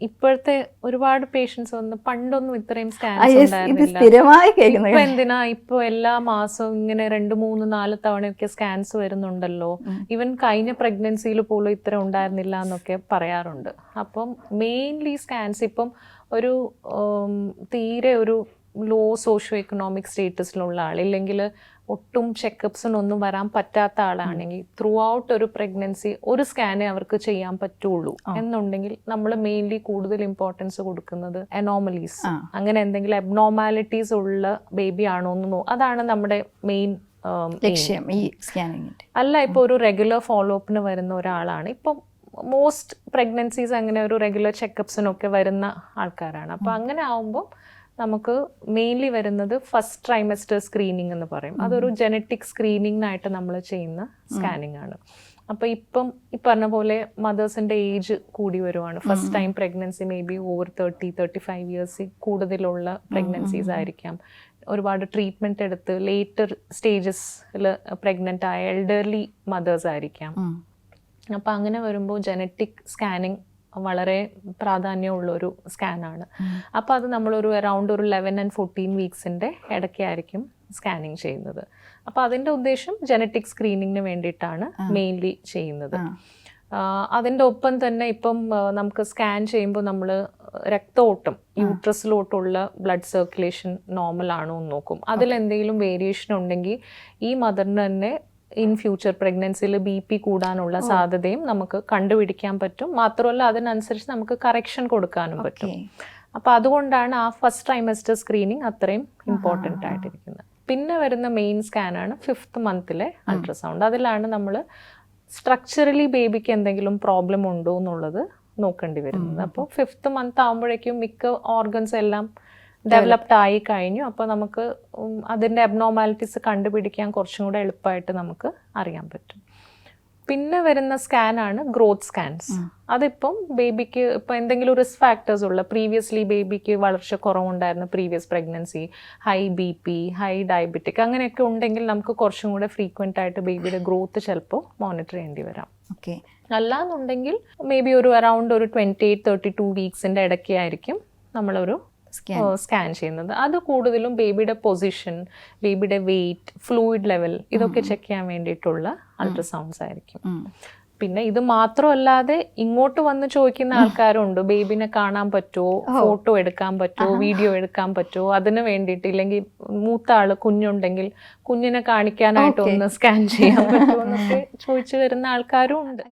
ഇപ്പോഴത്തെ ഒരുപാട് പേഷ്യൻസ് വന്ന് പണ്ടൊന്നും ഇത്രയും സ്കാൻസ്. എന്തിനാ? ഇപ്പൊ എല്ലാ മാസവും ഇങ്ങനെ രണ്ട് മൂന്ന് നാല് തവണയൊക്കെ സ്കാൻസ് വരുന്നുണ്ടല്ലോ. ഇവൻ ഈവൻ കഴിഞ്ഞ പ്രഗ്നൻസിയിൽ പോലും ഇത്ര ഉണ്ടായിരുന്നില്ല എന്നൊക്കെ പറയാറുണ്ട്. അപ്പം മെയിൻലി സ്കാൻസ് ഇപ്പം ഒരു തീരെ ഒരു ലോ സോഷ്യോ എക്കണോമിക് സ്റ്റേറ്റസിലുള്ള ആൾ ഇല്ലെങ്കിൽ ഒട്ടും ചെക്കപ്സിനൊന്നും വരാൻ പറ്റാത്ത ആളാണെങ്കിൽ ത്രൂ ഔട്ട് ഒരു പ്രഗ്നൻസി ഒരു സ്കാനേ അവർക്ക് ചെയ്യാൻ പറ്റുള്ളൂ. എന്നുണ്ടെങ്കിൽ നമ്മൾ മെയിൻലി കൂടുതൽ ഇമ്പോർട്ടൻസ് കൊടുക്കുന്നത് അനോമലീസ് അങ്ങനെ എന്തെങ്കിലും അബ്നോർമാലിറ്റീസ് ഉള്ള ബേബി ആണോ എന്ന് നോ അതാണ് നമ്മുടെ മെയിൻ ലക്ഷ്യം ഈ സ്കാനിങ്ങിന്റെ അല്ല ഇപ്പോൾ ഒരു റെഗുലർ ഫോളോ അപ്പിന് വരുന്ന ഒരാളാണ്. ഇപ്പം മോസ്റ്റ് പ്രഗ്നൻസീസ് അങ്ങനെ ഒരു റെഗുലർ ചെക്കപ്സിനൊക്കെ വരുന്ന ആൾക്കാരാണ്. അപ്പോൾ അങ്ങനെ ആവുമ്പോൾ നമുക്ക് മെയിൻലി വരുന്നത് ഫസ്റ്റ് ട്രൈമസ്റ്റർ സ്ക്രീനിങ് എന്ന് പറയും. അതൊരു ജനറ്റിക് സ്ക്രീനിങ്ങിനായിട്ട് നമ്മൾ ചെയ്യുന്ന സ്കാനിങ് ആണ്. അപ്പോൾ ഇപ്പം ഈ പറഞ്ഞ പോലെ മദേഴ്സിന്റെ ഏജ് കൂടി വരുവാണ്. First time pregnancy may be over thirty thirty five years കൂടുതലുള്ള പ്രഗ്നൻസീസ് ആയിരിക്കാം. ഒരുപാട് ട്രീറ്റ്മെന്റ് എടുത്ത് ലേറ്റർ സ്റ്റേജസിൽ പ്രഗ്നന്റ് ആയ എൽഡർലി മദേഴ്സ് ആയിരിക്കാം. അപ്പോൾ അങ്ങനെ വരുമ്പോൾ ജനറ്റിക് സ്കാനിങ് വളരെ പ്രാധാന്യമുള്ളൊരു സ്കാനാണ്. ആണ് അപ്പോൾ അത് നമ്മളൊരു അറൗണ്ട് ഒരു ലെവൻ ആൻഡ് ഫോർട്ടീൻ വീക്സിന്റെ ഇടയ്ക്കായിരിക്കും സ്കാനിങ് ചെയ്യുന്നത്. അപ്പോൾ അതിന്റെ ഉദ്ദേശം ജനറ്റിക് സ്ക്രീനിങ്ങിന് വേണ്ടിയിട്ടാണ് മെയിൻലി ചെയ്യുന്നത്. അതിന്റെ ഒപ്പം തന്നെ ഇപ്പം നമുക്ക് സ്കാൻ ചെയ്യുമ്പോൾ നമ്മൾ രക്തോട്ടം യൂട്രസിലോട്ടുള്ള ബ്ലഡ് സർക്കുലേഷൻ നോർമൽ ആണോ എന്ന് നോക്കും. അതിൽ എന്തെങ്കിലും വേരിയേഷൻ ഉണ്ടെങ്കിൽ ഈ മദറിന് തന്നെ ഇൻ ഫ്യൂച്ചർ പ്രഗ്നൻസിയിൽ ബി പി കൂടാനുള്ള സാധ്യതയും നമുക്ക് കണ്ടുപിടിക്കാൻ പറ്റും. മാത്രമല്ല അതിനനുസരിച്ച് നമുക്ക് കറക്ഷൻ കൊടുക്കാനും പറ്റും. അപ്പോൾ അതുകൊണ്ടാണ് ആ ഫസ്റ്റ് ട്രൈമസ്റ്റർ സ്ക്രീനിങ് അത്രയും ഇമ്പോർട്ടന്റ് ആയിട്ടിരിക്കുന്നത്. പിന്നെ വരുന്ന മെയിൻ സ്കാനാണ് ഫിഫ്ത്ത് മന്തിലെ അൾട്രാസൗണ്ട് അതിലാണ് നമ്മൾ സ്ട്രക്ചറലി ബേബിക്ക് എന്തെങ്കിലും പ്രോബ്ലം ഉണ്ടോ എന്നുള്ളത് നോക്കേണ്ടി വരുന്നത്. അപ്പോൾ ഫിഫ്ത്ത് മന്ത് ആകുമ്പോഴേക്കും മിക്ക ഓർഗൻസ് എല്ലാം ഡെവലപ്ഡ് ആയി കഴിഞ്ഞു അപ്പോൾ നമുക്ക് അതിന്റെ അബ്നോർമാലിറ്റീസ് കണ്ടുപിടിക്കാൻ കുറച്ചും കൂടെ എളുപ്പമായിട്ട് നമുക്ക് അറിയാൻ പറ്റും പിന്നെ വരുന്ന സ്കാനാണ് ഗ്രോത്ത് സ്കാൻസ് അതിപ്പം ബേബിക്ക് ഇപ്പം എന്തെങ്കിലും റിസ്ക് ഫാക്ടേഴ്സ് ഉള്ള പ്രീവിയസ്ലി ബേബിക്ക് വളർച്ച കുറവുണ്ടായിരുന്നു previous pregnancy high B P high diabetic അങ്ങനെയൊക്കെ ഉണ്ടെങ്കിൽ നമുക്ക് കുറച്ചും കൂടെ ഫ്രീക്വന്റ് ആയിട്ട് ബേബിയുടെ ഗ്രോത്ത് ചിലപ്പോൾ മോണിറ്റർ ചെയ്യേണ്ടി വരാം Okay. അല്ലാന്നുണ്ടെങ്കിൽ മേ ബി ഒരു അറൗണ്ട് ഒരു ട്വന്റി എയ്റ്റ് തേർട്ടി ടു വീക്സിന്റെ ഇടയ്ക്കായിരിക്കും നമ്മളൊരു. സ്കാൻ ചെയ്യുന്നത്. അത് കൂടുതലും ബേബിയുടെ പൊസിഷൻ ബേബിയുടെ വെയിറ്റ് ഫ്ലൂയിഡ് ലെവൽ ഇതൊക്കെ ചെക്ക് ചെയ്യാൻ വേണ്ടിയിട്ടുള്ള അൾട്രാസൗണ്ട്സ് ആയിരിക്കും. പിന്നെ ഇത് മാത്രമല്ലാതെ ഇങ്ങോട്ട് വന്ന് ചോദിക്കുന്ന ആൾക്കാരുണ്ട്. ബേബിനെ കാണാൻ പറ്റുമോ ഫോട്ടോ എടുക്കാൻ പറ്റുമോ വീഡിയോ എടുക്കാൻ പറ്റുമോ അതിന് വേണ്ടിയിട്ട് ഇല്ലെങ്കിൽ മൂത്ത ആൾ കുഞ്ഞുണ്ടെങ്കിൽ കുഞ്ഞിനെ കാണിക്കാനായിട്ട് ഒന്ന് സ്കാൻ ചെയ്യാൻ പറ്റുമോ എന്നൊക്കെ ചോദിച്ചു വരുന്ന ആൾക്കാരും ഉണ്ട്.